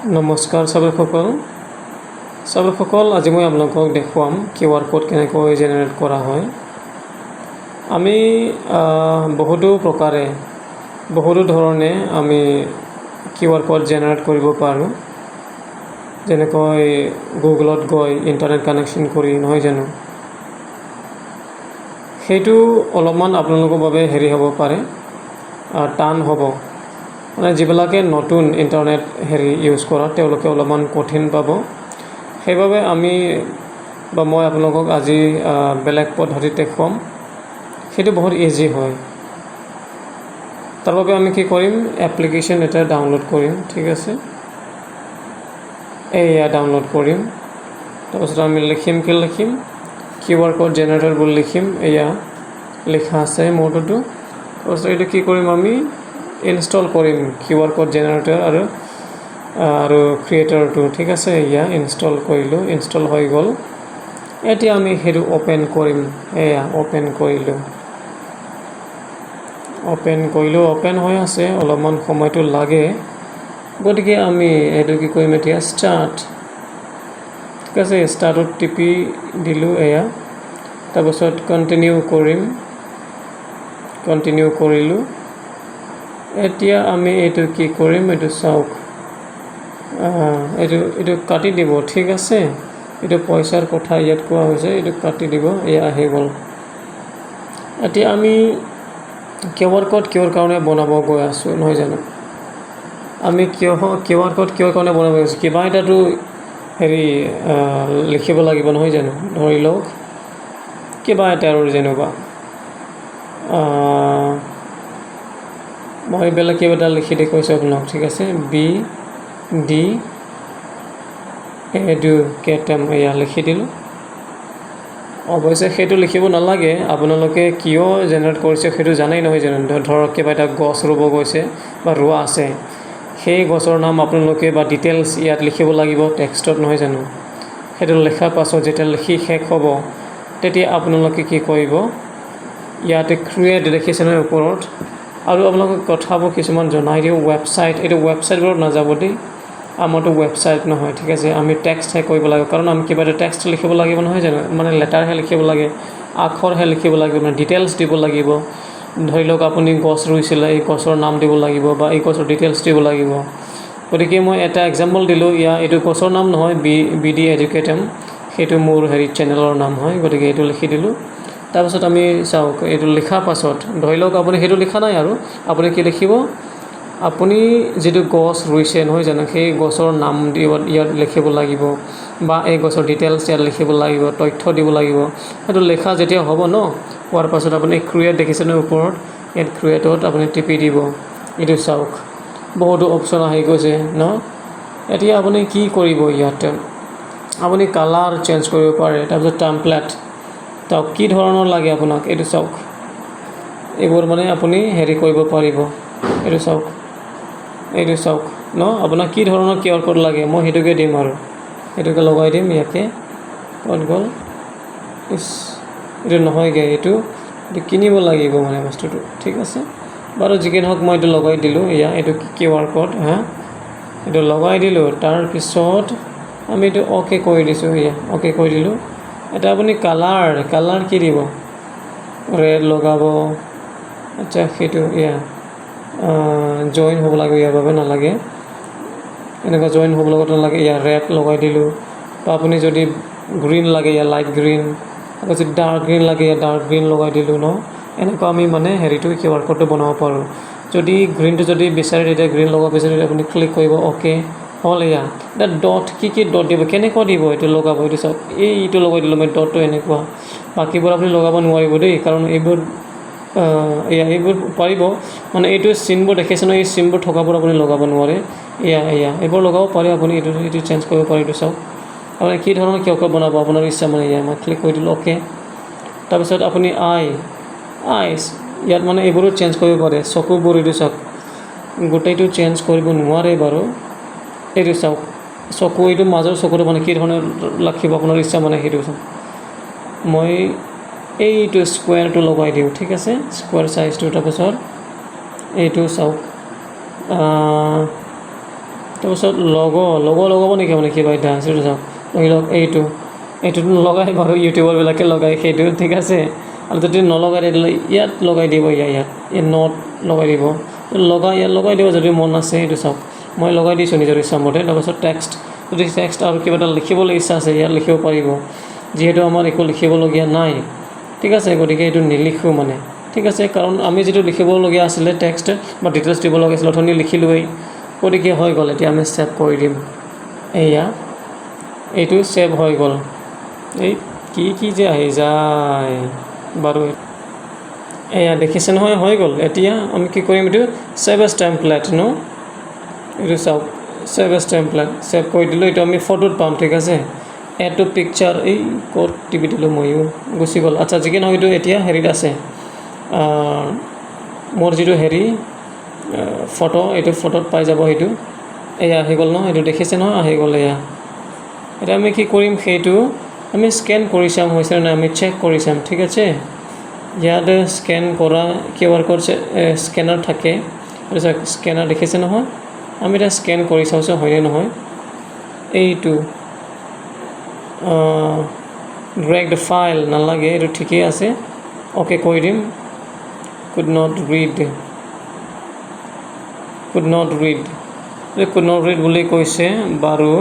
নমস্কাৰ চবেইসকল চবেইসকল আজি মই আপোনালোকক দেখুৱাম কিউ আৰ ক'ড কেনেকৈ জেনেৰেট কৰা হয়। আমি বহুতো প্ৰকাৰে, বহুতো ধৰণে আমি কিউ আৰ ক'ড জেনেৰেট কৰিব পাৰোঁ। যেনেকৈ গুগলত গৈ ইণ্টাৰনেট কানেকশ্যন কৰি, নহয় জানো? সেইটো অলপমান আপোনালোকৰ বাবে হেৰি হ'ব পাৰে টান হ'ব। মানে যিবিলাকে নতুন ইণ্টাৰনেট হেৰি ইউজ কৰা, তেওঁলোকে অলপমান কঠিন পাব। সেইবাবে আমি বা মই আপোনালোকক আজি বেলেগ পদ্ধতিত দেখুৱাম। সেইটো বহুত ইজি হয়। তাৰ বাবে আমি কি কৰিম? এপ্লিকেশ্যন এটা ডাউনলোড কৰিম, ঠিক আছে? এয়া ডাউনলোড কৰিম। তাৰপিছত আমি লিখিম, কি লিখিম? কিউ আৰ ক'ড জেনেৰেটৰ বুলি লিখিম। এয়া লিখা আছে মোৰটোতো তাৰপিছত এইটো কি কৰিম আমি? ইনষ্টল কৰিম কিউ আৰ ক'ড জেনেৰেটৰ আৰু আৰু ক্ৰিয়েটৰটো ঠিক আছে এয়া ইনষ্টল কৰিলোঁ ইনষ্টল হৈ গ'ল। এতিয়া আমি সেইটো অ'পেন কৰিম এয়া অ'পেন কৰিলোঁ অ'পেন কৰিলোঁ অ'পেন হৈ আছে অলপমান সময়টো লাগে। গতিকে আমি এইটো কি কৰিম এতিয়া ষ্টাৰ্ট ঠিক আছে ষ্টাৰ্টত টিপি দিলোঁ এয়া। তাৰপাছত কণ্টিনিউ কৰিম। কণ্টিনিউ কৰিলোঁ। এতিয়া আমি এইটো কি কৰিম? এইটো চাওক। এইটো এইটো কাটি দিব, ঠিক আছে? এইটো পইচাৰ কথা ইয়াত কোৱা হৈছে, এইটো কাটি দিব এয়া আহি গ'ল। এতিয়া আমি কিউ আৰ ক'ড কিহৰ কাৰণে বনাব গৈ আছোঁ, নহয় জানো? আমি কিয় কিউ আৰ ক'ড কিহৰ কাৰণে বনাব গৈছোঁ কিবা এটাতো হেৰি লিখিব লাগিব, নহয় জানো? ধৰি লওক, কিবা এটা আৰু যেনিবা। মই বেলেগ কিবা এটা লিখি দেখুৱাইছোঁ আপোনাক ঠিক আছে? বি ডি এডুকেটম এয়া লিখি দিলোঁ। অৱশ্যে সেইটো লিখিব নালাগে। আপোনালোকে কিয় জেনেৰেট কৰিছে সেইটো জানেই নহয় জানো? ধৰক কিবা এটা গছ ৰুব গৈছে বা ৰোৱা আছে। সেই গছৰ নাম আপোনালোকে বা ডিটেইলছ ইয়াত লিখিব লাগিব টেক্সটত নহয় জানো? সেইটো লিখাৰ পাছত যেতিয়া লিখি শেষ হ'ব তেতিয়া আপোনালোকে কি কৰিব? ইয়াতে ক্ৰিয়েট দেখিছে নহয় ওপৰত? আৰু আপোনালোকক কথাবোৰ কিছুমান জনাই দিওঁ ৱেবছাইট এইটো ৱেবছাইটবোৰত নাযাব দেই। আমাৰতো ৱেবছাইট নহয় ঠিক আছে? আমি টেক্সটহে কৰিব লাগিব কাৰণ আমি কিবা এটা টেক্সট লিখিব লাগিব নহয় জানো? মানে লেটাৰহে লিখিব লাগে আখৰহে লিখিব লাগিব মানে ডিটেইলছ দিব লাগিব। ধৰি লওক আপুনি গছ ৰুইছিলে এই গছৰ নাম দিব লাগিব বা এই গছৰ ডিটেইলছ দিব লাগিব। গতিকে মই এটা এক্সাম্পল দিলোঁ ইয়াৰ এইটো গছৰ নাম নহয় বি বি ডি এডুকেটম সেইটো মোৰ হেৰি চেনেলৰ নাম হয় গতিকে এইটো লিখি দিলোঁ। তাৰপাছত আমি চাওক এইটো লিখাৰ পাছত ধৰি লওক আপুনি সেইটো লিখা নাই আৰু আপুনি কি লিখিব? আপুনি যিটো গছ ৰুইছে নহয় জানো সেই গছৰ নাম দিব ইয়াত লিখিব লাগিব বা এই গছৰ ডিটেইলছ ইয়াত লিখিব লাগিব তথ্য দিব লাগিব। সেইটো লিখা যেতিয়া হ'ব ন হোৱাৰ পাছত আপুনি ক্ৰিয়েট দেখিছেনে ওপৰত? ইয়াত ক্ৰিয়েটত আপুনি টিপি দিব। এইটো চাওক বহুতো অপশ্যন আহি গৈছে ন? এতিয়া আপুনি কি কৰিব ইয়াত? আপুনি কালাৰ চেঞ্জ কৰিব পাৰে তাৰপিছত টাম্পলেট তেওঁক কি ধৰণৰ লাগে আপোনাক? এইটো চাওক। এইবোৰ মানে আপুনি হেৰি কৰিব পাৰিব। এইটো চাওক। এইটো চাওক। ন? আপোনাক কি ধৰণৰ কিউ আৰ ক'ড লাগে? মই সেইটোকে দিম আৰু। সেইটোকে লগাই দিম ইয়াতে ক'ত গ'ল? ইছ, এইটো নহয়গৈ। এইটো এইটো কিনিব লাগিব মানে বস্তুটো। ঠিক আছে? বাৰু যিকি নহওক মই এইটো লগাই দিলোঁ। এয়া, এইটো কিউ আৰ ক'ড হা? এইটো লগাই দিলোঁ। তাৰপিছত, আমি এইটো অ'কে কৰি দিছোঁ। এয়া, অ'কে কৰি দিলোঁ। এটা আপুনি কালাৰ কালাৰ কি দিব? ৰেড লগাব আচ্ছা সেইটো, এয়া জইন হ'ব লাগে, ইয়াৰ বাবে নালাগে। এনেকুৱা জইন হ'ব লগত নালাগে, ইয়াৰ ৰেড লগাই দিলোঁ। বা আপুনি যদি গ্ৰীণ লাগে, ইয়াৰ লাইট গ্ৰীণ আকৌ যদি ডাৰ্ক গ্ৰীণ লাগে, ইয়াৰ ডাৰ্ক গ্ৰীণ লগাই দিলোঁ ন? এনেকুৱা আমি মানে হেৰিটো কিউ আৰ ক'ডটো বনাব পাৰোঁ। যদি গ্ৰীণটো যদি বিচাৰে, তেতিয়া গ্ৰীণ লগাব বিচাৰে তেতিয়া আপুনি ক্লিক কৰিব অ'কে হ'ল এয়া। এতিয়া ডট কি কি ডট দিব কেনেকুৱা দিব এইটো লগাব? এইটো চাওক এই এইটো লগাই দিলোঁ মই ডটটো এনেকুৱা। বাকীবোৰ আপুনি লগাব নোৱাৰিব দেই কাৰণ এইবোৰ এয়া এইবোৰ পাৰিব। মানে এইটো চিনবোৰ দেখিছে ন এই চিনবোৰ থকাবোৰ আপুনি লগাব নোৱাৰে। এয়া এয়া এইবোৰ লগাব পাৰে আপুনি এইটো এইটো চেঞ্জ কৰিব পাৰে এইটো চাওক। আপুনি কি ধৰণৰ কিয় বনাব আপোনাৰ ইচ্ছা মানে এয়া মই ক্লিক কৰি দিলোঁ অ'কে তাৰপিছত আপুনি আই আইচ ইয়াত মানে এইবোৰো চেঞ্জ কৰিব পাৰে চকুবোৰ এইটো চাওক। গোটেইটো চেঞ্জ কৰিব নোৱাৰে বাৰু। এইটো চাওক চকু এইটো মাজৰ চকুটো মানে কি ধৰণে ৰাখিব আপোনাৰ ইচ্ছা মানে সেইটো চাওক মই এইটো স্কুৱেৰটো লগাই দিওঁ ঠিক আছে স্কুৱেৰ চাইজটো তাৰপিছত এইটো চাওক তাৰপিছত লগ' লগ' লগাব নেকি মানে কিবা এটা সেইটো চাওক ধৰি লওক এইটো এইটোতো নলগাই বাৰু ইউটিউবাৰবিলাকে লগাই সেইটো ঠিক আছে আৰু যদি নলগাই তেতিয়াহ'লে ইয়াত লগাই দিব ইয়াত ইয়াত নট লগাই দিব লগাই ইয়াত লগাই দিব যদি মন আছে সেইটো চাওক মই লগাই দিছোঁ নিজৰ ইচ্ছামতে তাৰপাছত টেক্সট যদি টেক্সট আৰু কিবা এটা লিখিবলৈ ইচ্ছা আছে, ইয়াত লিখিব পাৰিব। যিহেতু আমাৰ একো লিখিবলগীয়া নাই। ঠিক আছে, গতিকে এইটো নিলিখোঁ মানে। ঠিক আছে, কাৰণ আমি যিটো লিখিবলগীয়া আছিলে টেক্সট বা ডিটেইলছ দিব লগা আছিলে, অথনি লিখিলোৱেই। গতিকে হৈ গ'ল, এতিয়া আমি ছেভ কৰি দিম। এয়া এইটো ছেভ হৈ গ'ল। এই কি কি যে আহি যায়। বাৰু এয়া দেখিছে নহয়, হৈ গ'ল। এতিয়া আমি কি কৰিম এইটো ছেভ এছ টেম্পলেট ন? এইটো চাওক ছেভ এছ টেম্পলেট ছেভ কৰি দিলোঁ এইটো আমি ফটোত পাম, ঠিক আছে? এড টু পিকচাৰ এই ক'ত টিপি দিলোঁ ময়ো গুচি গ'ল। আচ্ছা যিকি নহয় এইটো এতিয়া হেৰিত আছে। মোৰ যিটো হেৰি ফটো এইটো ফটোত পাই যাব সেইটো। এয়া আহি গ'ল ন এইটো দেখিছে নহয়, আহি গ'ল এয়া। এতিয়া আমি কি কৰিম সেইটো, আমি স্কেন কৰি চাম, হৈছে নাই, আমি চেক কৰি চাম, ঠিক আছে? ইয়াত স্কেন কৰা কিউ আৰ ক'ড স্কেনাৰ থাকে। স্কেনাৰ দেখিছে নহয়? আমি এটা স্কেন কৰি চাওঁচোন হয়নে নহয়। এইটো ড্ৰেগ দ্য ফাইল নালাগে, এইটো ঠিকেই আছে। অ'কে কৈ দিম। Could not read could not read could not read বুলি কৈছে বাৰু।